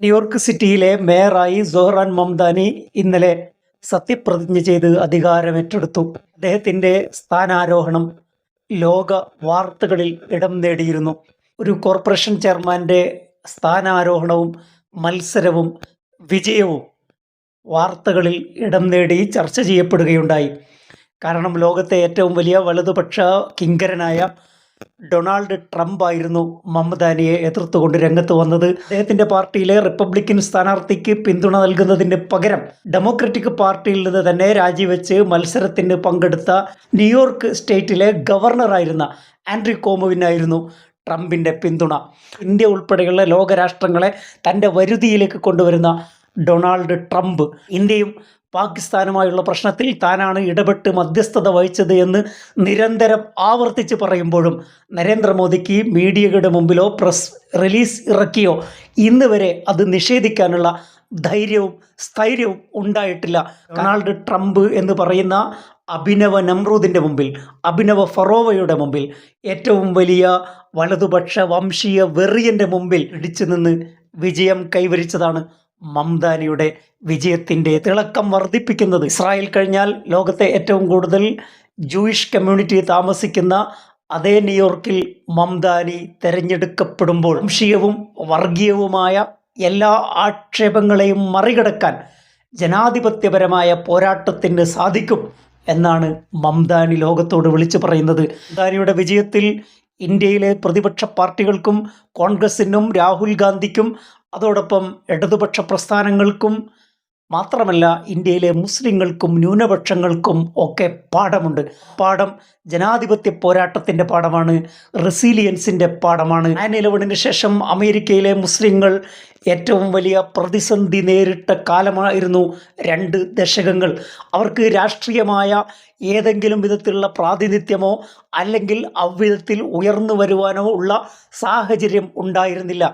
New York സിറ്റിയിലെ മേയറായി സോഹ്റാൻ മംദാനി ഇന്നലെ സത്യപ്രതിജ്ഞ ചെയ്ത് അധികാരമേറ്റെടുത്തു. അദ്ദേഹത്തിന്റെ സ്ഥാനാരോഹണം ലോക വാർത്തകളിൽ ഇടം നേടിയിരുന്നു. ഒരു കോർപ്പറേഷൻ ചെയർമാന്റെ സ്ഥാനാരോഹണവും മത്സരവും വിജയവും വാർത്തകളിൽ ഇടം നേടി ചർച്ച ചെയ്യപ്പെടുകയുണ്ടായി. കാരണം ലോകത്തെ ഏറ്റവും വലിയ വലതുപക്ഷ കിങ്കരനായ ഡൊണാൾഡ് ട്രംപ് ആയിരുന്നു മമദാനിയെ എതിർത്തുകൊണ്ട് രംഗത്ത് വന്നത്. അദ്ദേഹത്തിന്റെ പാർട്ടിയിലെ റിപ്പബ്ലിക്കൻ സ്ഥാനാർത്ഥിക്ക് പിന്തുണ നൽകുന്നതിന് പകരം ഡെമോക്രറ്റിക് പാർട്ടിയിൽ നിന്ന് തന്നെ രാജിവെച്ച് മത്സരത്തിന് പങ്കെടുത്ത ന്യൂയോർക്ക് സ്റ്റേറ്റിലെ ഗവർണറായിരുന്ന ആൻഡ്രി കോമുവിനായിരുന്നു ട്രംപിന്റെ പിന്തുണ. ഇന്ത്യ ഉൾപ്പെടെയുള്ള ലോകരാഷ്ട്രങ്ങളെ തന്റെ വരുതിയിലേക്ക് കൊണ്ടുവരുന്ന ഡൊണാൾഡ് ട്രംപ് ഇന്ത്യയും പാകിസ്ഥാനുമായുള്ള പ്രശ്നത്തിൽ താനാണ് ഇടപെട്ട് മധ്യസ്ഥത വഹിച്ചത് എന്ന് നിരന്തരം ആവർത്തിച്ച് പറയുമ്പോഴും നരേന്ദ്രമോദിക്ക് മീഡിയകളുടെ മുമ്പിലോ പ്രസ് റിലീസ് ഇറക്കിയോ ഇന്ന് വരെ അത് നിഷേധിക്കാനുള്ള ധൈര്യവും സ്ഥൈര്യവും ഉണ്ടായിട്ടില്ല. ഡൊണാൾഡ് ട്രംപ് എന്ന് പറയുന്ന അഭിനവ നമ്രൂദിന്റെ മുമ്പിൽ അഭിനവ ഫറോവയുടെ മുമ്പിൽ ഏറ്റവും വലിയ വലതുപക്ഷ വംശീയ വെറിയന്റെ മുമ്പിൽ ഇടിച്ചു നിന്ന് വിജയം കൈവരിച്ചതാണ് മംദാനിയുടെ വിജയത്തിന്റെ തിളക്കം വർദ്ധിപ്പിക്കുന്നത്. ഇസ്രായേൽ കഴിഞ്ഞാൽ ലോകത്തെ ഏറ്റവും കൂടുതൽ ജൂയിഷ് കമ്മ്യൂണിറ്റി താമസിക്കുന്ന അതേ ന്യൂയോർക്കിൽ മംദാനി തെരഞ്ഞെടുക്കപ്പെടുമ്പോൾ വംശീയവും വർഗീയവുമായ എല്ലാ ആക്ഷേപങ്ങളെയും മറികടക്കാൻ ജനാധിപത്യപരമായ പോരാട്ടത്തിന് സാധിക്കും എന്നാണ് മംദാനി ലോകത്തോട് വിളിച്ചു പറയുന്നത്. മംദാനിയുടെ വിജയത്തിൽ ഇന്ത്യയിലെ പ്രതിപക്ഷ പാർട്ടികൾക്കും കോൺഗ്രസിനും രാഹുൽ ഗാന്ധിക്കും അതോടൊപ്പം ഇടതുപക്ഷ പ്രസ്ഥാനങ്ങൾക്കും മാത്രമല്ല ഇന്ത്യയിലെ മുസ്ലിങ്ങൾക്കും ന്യൂനപക്ഷങ്ങൾക്കും ഒക്കെ പാഠമുണ്ട്. പാഠം ജനാധിപത്യ പോരാട്ടത്തിന്റെ പാഠമാണ് റെസീലിയൻസിന്റെ പാഠമാണ്. നയൻ ഇലവനിന് ശേഷം അമേരിക്കയിലെ മുസ്ലിങ്ങൾ ഏറ്റവും വലിയ പ്രതിസന്ധി നേരിട്ട കാലമായിരുന്നു രണ്ട് ദശകങ്ങൾ. അവർക്ക് രാഷ്ട്രീയമായ ഏതെങ്കിലും വിധത്തിലുള്ള പ്രാതിനിധ്യമോ അല്ലെങ്കിൽ അவ்விധത്തിൽ ഉയർന്നു വരുവാനോ ഉള്ള സാഹചര്യം ഉണ്ടായിരുന്നില്ല.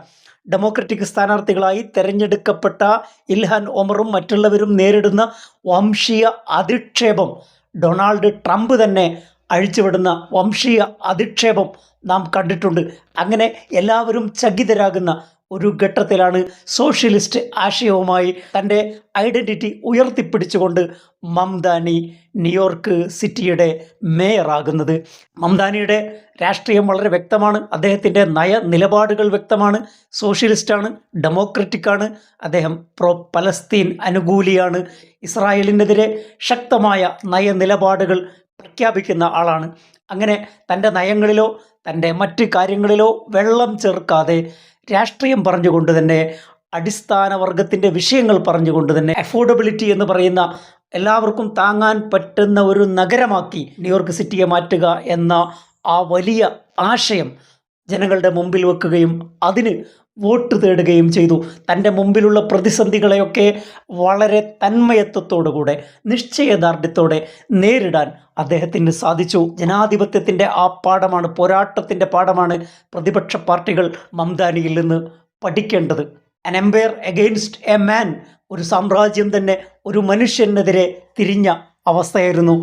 ഡെമോക്രറ്റിക് സ്ഥാനാർത്ഥികളായി തെരഞ്ഞെടുക്കപ്പെട്ട ഇൽഹാൻ ഒമറും മറ്റുള്ളവരും നേരിടുന്ന വംശീയ അധിക്ഷേപം. ഡൊണാൾഡ് ട്രംപ് തന്നെ അഴിച്ചുവിടുന്ന വംശീയ അധിക്ഷേപം നാം കണ്ടിട്ടുണ്ട്. അങ്ങനെ എല്ലാവരും ചകിതരാകുന്ന ഒരു ഘട്ടത്തിലാണ് സോഷ്യലിസ്റ്റ് ആശയവുമായി തന്റെ ഐഡന്റിറ്റി ഉയർത്തിപ്പിടിച്ചുകൊണ്ട് മംദാനി ന്യൂയോർക്ക് സിറ്റിയുടെ മേയറാകുന്നത്. മംദാനിയുടെ രാഷ്ട്രീയം വളരെ വ്യക്തമാണ്. അദ്ദേഹത്തിന്റെ നയ നിലപാടുകൾ വ്യക്തമാണ്. സോഷ്യലിസ്റ്റാണ് ഡെമോക്രറ്റിക്കാണ്. അദ്ദേഹം പ്രോ പലസ്തീൻ അനുകൂലിയാണ്. ഇസ്രായേലിനെതിരെ ശക്തമായ നയ നിലപാടുകൾ പ്രഖ്യാപിക്കുന്ന ആളാണ്. അങ്ങനെ തന്റെ നയങ്ങളിലോ തന്റെ മറ്റ് കാര്യങ്ങളിലോ വെള്ളം ചേർക്കാതെ രാഷ്ട്രീയം പറഞ്ഞുകൊണ്ട് തന്നെ അടിസ്ഥാന വർഗത്തിന്റെ വിഷയങ്ങൾ പറഞ്ഞുകൊണ്ട് തന്നെ അഫോർഡബിലിറ്റി എന്ന് പറയുന്ന എല്ലാവർക്കും താങ്ങാൻ പറ്റുന്ന ഒരു നഗരമാക്കി ന്യൂയോർക്ക് സിറ്റിയെ മാറ്റുക എന്ന ആ വലിയ ആശയം ജനങ്ങളുടെ മുമ്പിൽ വെക്കുകയും അതിന് വോട്ട് തേടുകയും ചെയ്തു. തന്റെ മുമ്പിലുള്ള പ്രതിസന്ധികളെയൊക്കെ വളരെ തന്മയത്വത്തോടുകൂടെ നിശ്ചയദാർഢ്യത്തോടെ നേരിടാൻ അദ്ദേഹത്തിന് സാധിച്ചു. ജനാധിപത്യത്തിന്റെ ആ പാഠമാണ് പോരാട്ടത്തിന്റെ പാഠമാണ് പ്രതിപക്ഷ പാർട്ടികൾ മംദാനിയിൽ നിന്ന് പഠിക്കേണ്ടത്. അൻ എംപയർ എഗെയിൻസ്റ്റ് എ മാൻ ഒരു സാമ്രാജ്യം തന്നെ ഒരു മനുഷ്യനെതിരെ തിരിഞ്ഞ അവസ്ഥയായിരുന്നു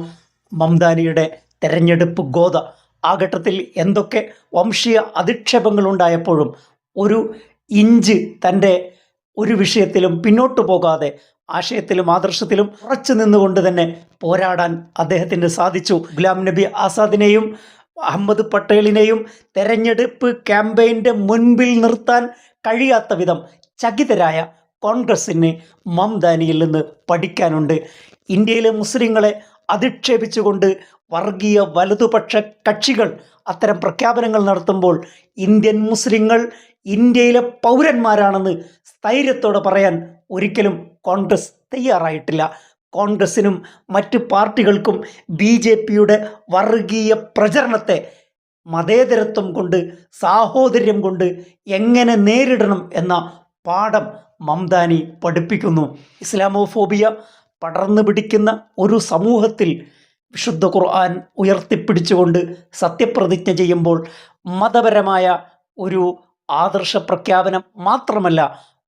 മംദാനിയുടെ തെരഞ്ഞെടുപ്പ് ഗോത ആ ഘട്ടത്തിൽ എന്തൊക്കെ വംശീയ അധിക്ഷേപങ്ങളുണ്ടായപ്പോഴും ഒരു ഇഞ്ച് തന്റെ ഒരു വിഷയത്തിലും പിന്നോട്ട് പോകാതെ ആശയത്തിലും ആദർശത്തിലും ഉറച്ചു നിന്നുകൊണ്ട് തന്നെ പോരാടാൻ അദ്ദേഹത്തിന് സാധിച്ചു. ഗുലാം നബി ആസാദിനെയും അഹമ്മദ് പട്ടേലിനെയും തെരഞ്ഞെടുപ്പ് ക്യാമ്പയിന്റെ മുൻപിൽ നിർത്താൻ കഴിയാത്ത വിധം ചകിതരായ കോൺഗ്രസ്സിന് മംദാനിയിൽ നിന്ന് പഠിക്കാനുണ്ട്. ഇന്ത്യയിലെ മുസ്ലിങ്ങളെ അധിക്ഷേപിച്ചുകൊണ്ട് വർഗീയ വലതുപക്ഷ കക്ഷികൾ അത്തരം പ്രഖ്യാപനങ്ങൾ നടത്തുമ്പോൾ ഇന്ത്യൻ മുസ്ലിങ്ങൾ ഇന്ത്യയിലെ പൗരന്മാരാണെന്ന് സ്ഥൈര്യത്തോടെ പറയാൻ ഒരിക്കലും കോൺഗ്രസ് തയ്യാറായിട്ടില്ല. കോൺഗ്രസിനും മറ്റ് പാർട്ടികൾക്കും ബി ജെ പിയുടെ വർഗീയ പ്രചരണത്തെ മതേതരത്വം കൊണ്ട് സാഹോദര്യം കൊണ്ട് എങ്ങനെ നേരിടണം എന്ന പാഠം മംദാനി പഠിപ്പിക്കുന്നു. ഇസ്ലാമോഫോബിയ പടർന്നു പിടിക്കുന്ന ഒരു സമൂഹത്തിൽ വിശുദ്ധ ഖുർആൻ ഉയർത്തിപ്പിടിച്ചുകൊണ്ട് സത്യപ്രതിജ്ഞ ചെയ്യുമ്പോൾ മതപരമായ ഒരു ആദർശ പ്രഖ്യാപനം മാത്രമല്ല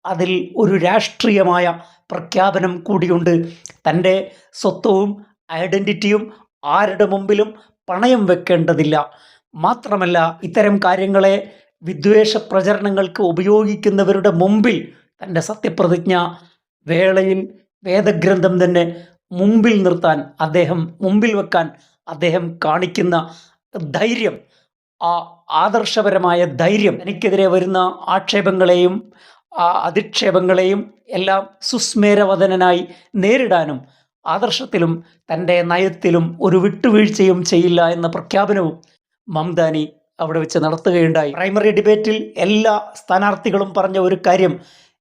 അതിൽ ഒരു രാഷ്ട്രീയമായ പ്രഖ്യാപനം കൂടിയുണ്ട്. തന്റെ സ്വത്വവും ഐഡന്റിറ്റിയും ആരുടെ മുമ്പിലും പണയം വെക്കേണ്ടതില്ല. മാത്രമല്ല ഇത്തരം കാര്യങ്ങളെ വിദ്വേഷ പ്രചരണങ്ങൾക്ക് ഉപയോഗിക്കുന്നവരുടെ മുമ്പിൽ തന്റെ സത്യപ്രതിജ്ഞ വേളയിൽ വേദഗ്രന്ഥം തന്നെ മുമ്പിൽ നിർത്താൻ അദ്ദേഹം മുമ്പിൽ വെക്കാൻ അദ്ദേഹം കാണിക്കുന്ന ധൈര്യം ആ ആദർശപരമായ ധൈര്യം എനിക്കെതിരെ വരുന്ന ആക്ഷേപങ്ങളെയും ആ അധിക്ഷേപങ്ങളെയും എല്ലാം സുസ്മേരവദനായി നേരിടാനും ആദർശത്തിലും തന്റെ നയത്തിലും ഒരു വിട്ടുവീഴ്ചയും ചെയ്യില്ല എന്ന പ്രഖ്യാപനവും മംദാനി അവിടെ വെച്ച് നടത്തുകയുണ്ടായി. പ്രൈമറി ഡിബേറ്റിൽ എല്ലാ സ്ഥാനാർത്ഥികളും പറഞ്ഞ ഒരു കാര്യം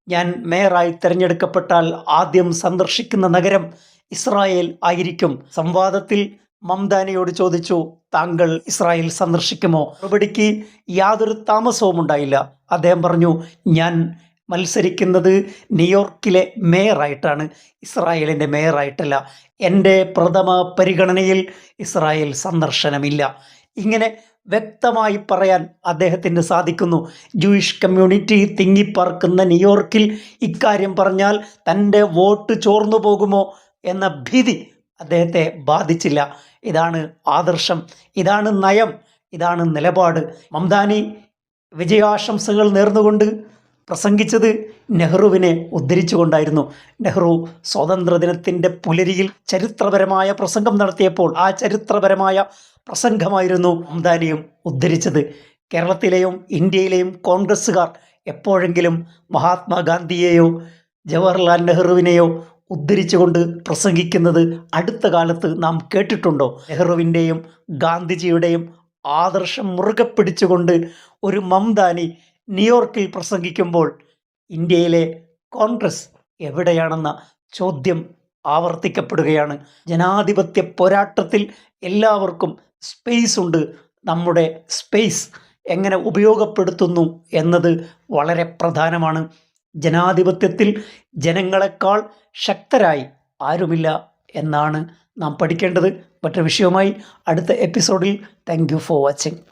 ഞാൻ മേയറായി തിരഞ്ഞെടുക്കപ്പെട്ടാൽ ആദ്യം സന്ദർശിക്കുന്ന നഗരം ഇസ്രായേൽ ആയിരിക്കും. സംവാദത്തിൽ മംദാനിയോട് ചോദിച്ചു താങ്കൾ ഇസ്രായേൽ സന്ദർശിക്കുമോ? മറുപടിക്ക് യാതൊരു താമസവും ഉണ്ടായില്ല. അദ്ദേഹം പറഞ്ഞു ഞാൻ മത്സരിക്കുന്നത് ന്യൂയോർക്കിലെ മേയറായിട്ടാണ്. ഇസ്രായേലിന്റെ മേയറായിട്ടല്ല. എന്റെ പ്രഥമ പരിഗണനയിൽ ഇസ്രായേൽ സന്ദർശനമില്ല. ഇങ്ങനെ വ്യക്തമായി പറയാൻ അദ്ദേഹത്തിന് സാധിക്കുന്നു. ജൂയിഷ് കമ്മ്യൂണിറ്റി തിങ്ങിപ്പറക്കുന്ന ന്യൂയോർക്കിൽ ഇക്കാര്യം പറഞ്ഞാൽ തന്റെ വോട്ട് ചോർന്നു പോകുമോ എന്ന ഭീതി അദ്ദേഹത്തെ ബാധിച്ചില്ല. ഇതാണ് ആദർശം ഇതാണ് നയം ഇതാണ് നിലപാട്. മംദാനി വിജയാശംസകൾ നേർന്നുകൊണ്ട് പ്രസംഗിച്ചത് നെഹ്റുവിനെ ഉദ്ധരിച്ചുകൊണ്ടായിരുന്നു. നെഹ്റു സ്വാതന്ത്ര്യദിനത്തിന്റെ പുലരിയിൽ ചരിത്രപരമായ പ്രസംഗം നടത്തിയപ്പോൾ ആ ചരിത്രപരമായ പ്രസംഗമായിരുന്നു മംദാനിയും ഉദ്ധരിച്ചത്. കേരളത്തിലെയും ഇന്ത്യയിലെയും കോൺഗ്രസ്സുകാർ എപ്പോഴെങ്കിലും മഹാത്മാഗാന്ധിയെയോ ജവഹർലാൽ നെഹ്റുവിനെയോ ഉദ്ധരിച്ചുകൊണ്ട് പ്രസംഗിക്കുന്നത് അടുത്ത കാലത്ത് നാം കേട്ടിട്ടുണ്ടോ? നെഹ്റുവിന്റെയും ഗാന്ധിജിയുടെയും ആദർശം മുറുകെ പിടിച്ചുകൊണ്ട് ഒരു മംദാനി ന്യൂയോർക്കിൽ പ്രസംഗിക്കുമ്പോൾ ഇന്ത്യയിലെ കോൺഗ്രസ് എവിടെയാണെന്ന ചോദ്യം ആവർത്തിക്കപ്പെടുകയാണ്. ജനാധിപത്യ പോരാട്ടത്തിൽ എല്ലാവർക്കും സ്പേസ് ഉണ്ട്. നമ്മുടെ സ്പേസ് എങ്ങനെ ഉപയോഗപ്പെടുത്തുന്നു എന്നത് വളരെ പ്രധാനമാണ്. ജനാധിപത്യത്തിൽ ജനങ്ങളെക്കാൾ ശക്തരായി ആരുമില്ല എന്നാണ് നാം പഠിക്കേണ്ടത്. മറ്റൊരു വിഷയവുമായി അടുത്ത എപ്പിസോഡിൽ താങ്ക് യു ഫോർ വാച്ചിങ്